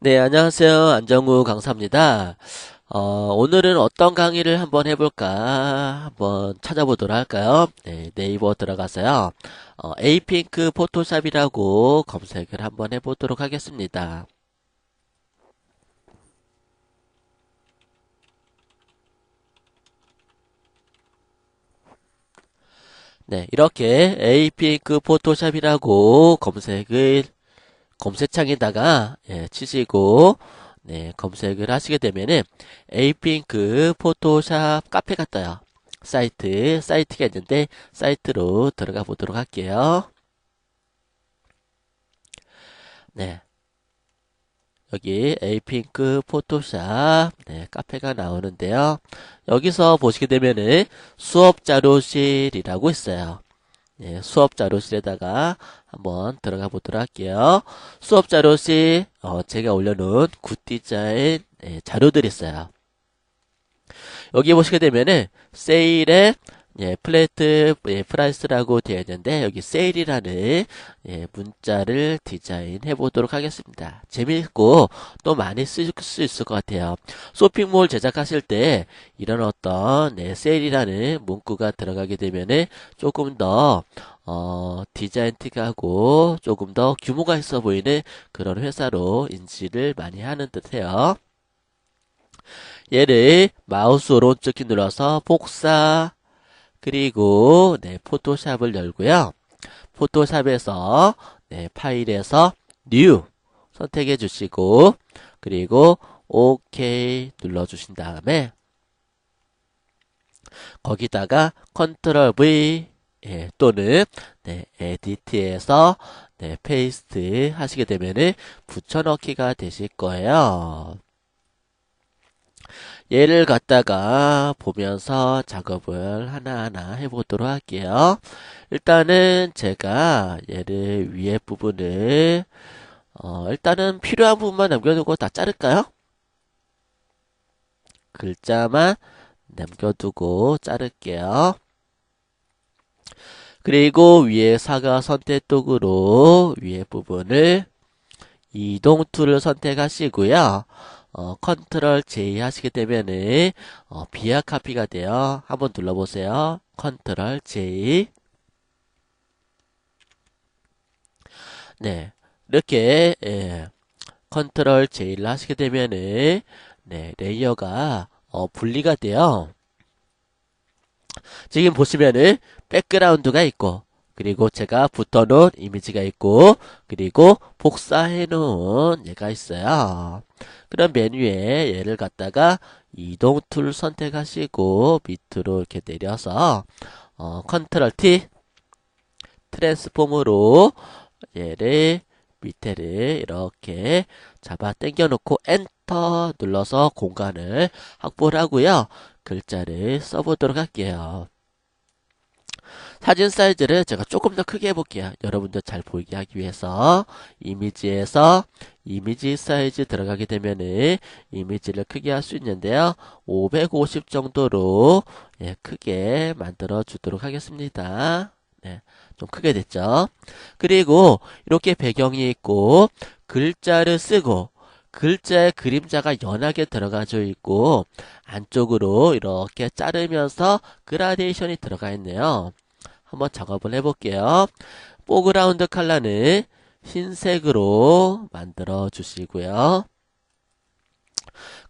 네, 안녕하세요. 안정우 강사입니다. 어, 오늘은 어떤 강의를 한번 해볼까 한번 찾아보도록 할까요? 네, 네이버 들어가서요. 어, 에이핑크 포토샵이라고 검색을 한번 해보도록 하겠습니다. 네, 이렇게 에이핑크 포토샵이라고 검색을 검색창에다가 예, 치시고 네, 검색을 하시게 되면은 에이핑크 포토샵 카페가 떠요. 사이트, 사이트가 있는데 사이트로 들어가 보도록 할게요. 네. 여기 에이핑크 포토샵 네, 카페가 나오는데요. 여기서 보시게 되면은 수업 자료실이라고 있어요. 네, 수업 자료실에다가 한번 들어가 보도록 할게요. 수업 자료실 어, 제가 올려놓은 굿 디자인 네, 자료들이 있어요. 여기 보시게 되면은 세일에 예, 플래트 예, 프라이스라고 되어 있는데 여기 세일이라는 예, 문자를 디자인해 보도록 하겠습니다. 재미있고 또 많이 쓸 수 있을 것 같아요. 쇼핑몰 제작하실 때 이런 어떤 네, 세일이라는 문구가 들어가게 되면은 조금 더 어, 디자인 틱하고 조금 더 규모가 있어 보이는 그런 회사로 인지를 많이 하는 듯해요. 얘를 마우스 오른쪽 키 눌러서 복사 그리고 네, 포토샵을 열고요. 포토샵에서 네, 파일에서 뉴 선택해 주시고 그리고 OK 눌러 주신 다음에 거기다가 컨트롤 V 예, 또는 네, 에디트에서 네, 페이스트 하시게 되면은 붙여넣기가 되실 거예요. 얘를 갖다가 보면서 작업을 하나하나 해보도록 할게요. 일단은 제가 얘를 위에 부분을 어, 일단은 필요한 부분만 남겨두고 다 자를까요? 글자만 남겨두고 자를게요. 그리고 위에 사과 선택 도구로 위에 부분을 이동 툴을 선택하시고요. 어, 컨트롤 J 하시게 되면은 어, 비아 카피가 돼요. 한번 눌러보세요. 컨트롤 J 네 이렇게 예, 컨트롤 J를 하시게 되면은 네 레이어가 어, 분리가 돼요. 지금 보시면은 백그라운드가 있고 그리고 제가 붙어놓은 이미지가 있고 그리고 복사해 놓은 얘가 있어요. 그럼 메뉴에 얘를 갖다가 이동 툴 선택하시고 밑으로 이렇게 내려서 어, 컨트롤 T 트랜스폼으로 얘를 밑에를 이렇게 잡아 당겨 놓고 엔터 눌러서 공간을 확보를 하고요. 글자를 써보도록 할게요. 사진 사이즈를 제가 조금 더 크게 해볼게요. 여러분들 잘 보이게 하기 위해서 이미지에서 이미지 사이즈 들어가게 되면은 이미지를 크게 할 수 있는데요. 550 정도로 예, 크게 만들어 주도록 하겠습니다. 네, 좀 크게 됐죠. 그리고 이렇게 배경이 있고 글자를 쓰고 글자의 그림자가 연하게 들어가져 있고 안쪽으로 이렇게 자르면서 그라데이션이 들어가 있네요. 한번 작업을 해볼게요. 포그라운드 컬러는 흰색으로 만들어 주시고요.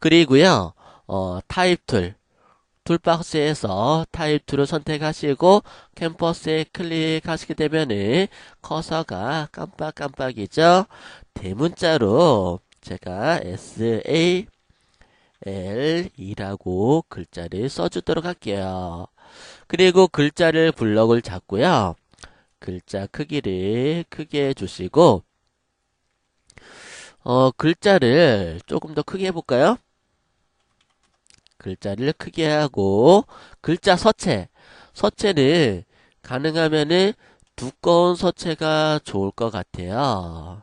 그리고요, 어, 타입 툴, 툴박스에서 타입 툴을 선택하시고 캠퍼스에 클릭하시게 되면은 커서가 깜빡깜빡이죠. 대문자로 제가 SAL이라고 글자를 써주도록 할게요. 그리고 글자를 블럭을 잡고요. 글자 크기를 크게 해주시고 어, 글자를 조금 더 크게 해볼까요? 글자를 크게 하고 글자 서체 서체는 가능하면은 두꺼운 서체가 좋을 것 같아요.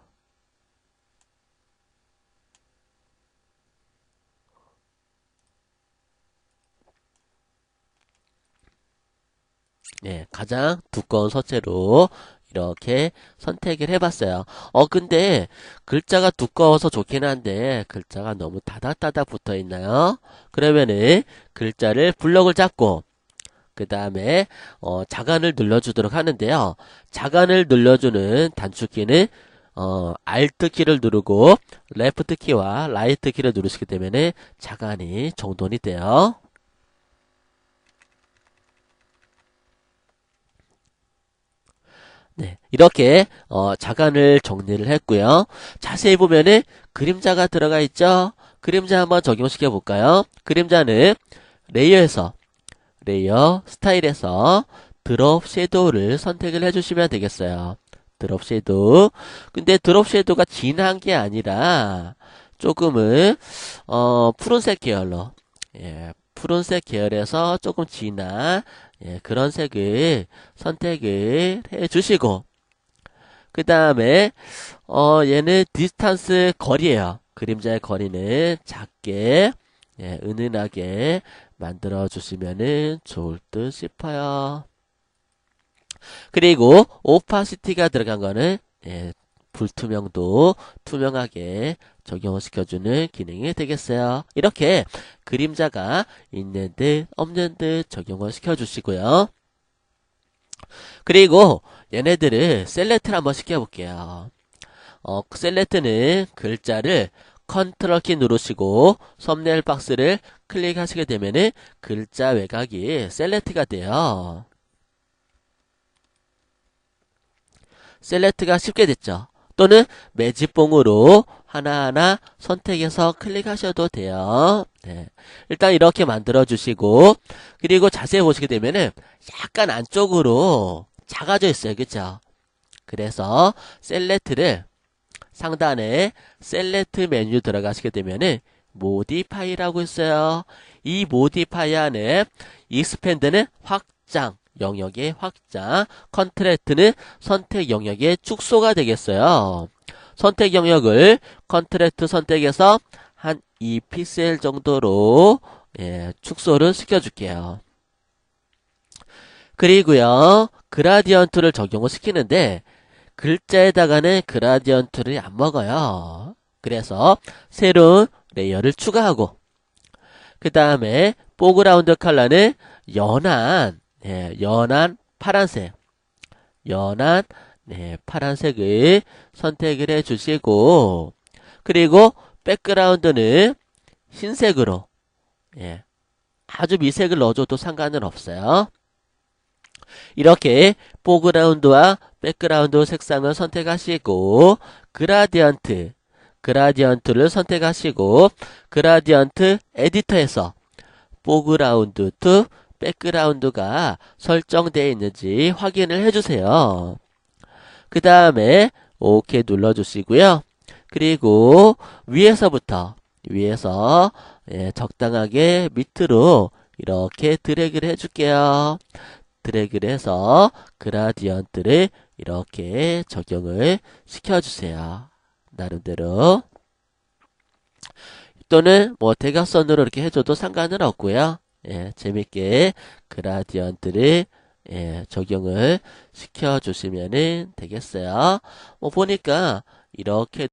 예, 가장 두꺼운 서체로 이렇게 선택을 해봤어요. 어, 근데 글자가 두꺼워서 좋긴 한데 글자가 너무 다닥다닥 붙어 있나요? 그러면은 글자를 블럭을 잡고 그 다음에 어, 자간을 눌러주도록 하는데요. 자간을 눌러주는 단축키는 어, Alt 키를 누르고 Left 키와 Right 키를 누르시게 되면 자간이 정돈이 돼요. 네, 이렇게 어, 자간을 정리를 했고요. 자세히 보면은 그림자가 들어가 있죠. 그림자 한번 적용시켜 볼까요? 그림자는 레이어에서 레이어 스타일에서 드롭 섀도우를 선택을 해주시면 되겠어요. 드롭 섀도우. 근데 드롭 섀도우가 진한 게 아니라 조금은 어, 푸른색 계열로 예, 푸른색 계열에서 조금 진한 예, 그런 색을 선택을 해 주시고 그 다음에 어, 얘는 디스탄스 거리예요. 그림자의 거리는 작게 예, 은은하게 만들어 주시면은 좋을 듯 싶어요. 그리고 오파시티가 들어간 거는 예, 불투명도 투명하게 적용을 시켜주는 기능이 되겠어요. 이렇게 그림자가 있는 듯 없는 듯 적용을 시켜주시고요. 그리고 얘네들을 셀렉트를 한번 시켜볼게요. 어, 셀렉트는 글자를 컨트롤 키 누르시고 썸네일 박스를 클릭하시게 되면은 글자 외곽이 셀렉트가 돼요. 셀렉트가 쉽게 됐죠. 또는 매직봉으로 하나하나 선택해서 클릭하셔도 돼요. 네. 일단 이렇게 만들어 주시고 그리고 자세히 보시게 되면은 약간 안쪽으로 작아져 있어요. 그죠? 그래서 셀렉트를 상단에 셀렉트 메뉴 들어가시게 되면은 모디파이라고 있어요. 이 모디파이 안에 익스펜드는 확장 영역의 확장, 컨트랙트는 선택 영역의 축소가 되겠어요. 선택 영역을 컨트랙트 선택해서 한 2픽셀 정도로 예, 축소를 시켜줄게요. 그리고요, 그라디언트를 적용을 시키는데 글자에다가는 그라디언트를 안 먹어요. 그래서 새로운 레이어를 추가하고 그 다음에 포그라운드 컬러는 연한 네, 연한 파란색, 연한 네, 파란색을 선택을 해 주시고 그리고 백그라운드는 흰색으로 예, 아주 미색을 넣어줘도 상관은 없어요. 이렇게 포그라운드와 백그라운드 색상을 선택하시고 그라디언트 그라디언트를 선택하시고 그라디언트 에디터에서 포그라운드 투 백그라운드가 설정되어 있는지 확인을 해주세요. 그 다음에 OK 눌러주시고요. 그리고 위에서부터 위에서 예, 적당하게 밑으로 이렇게 드래그를 해줄게요. 드래그를 해서 그라디언트를 이렇게 적용을 시켜주세요. 나름대로 또는 뭐 대각선으로 이렇게 해줘도 상관은 없고요. 예, 재밌게 그라디언트를 예, 적용을 시켜 주시면 되겠어요. 뭐 보니까 이렇게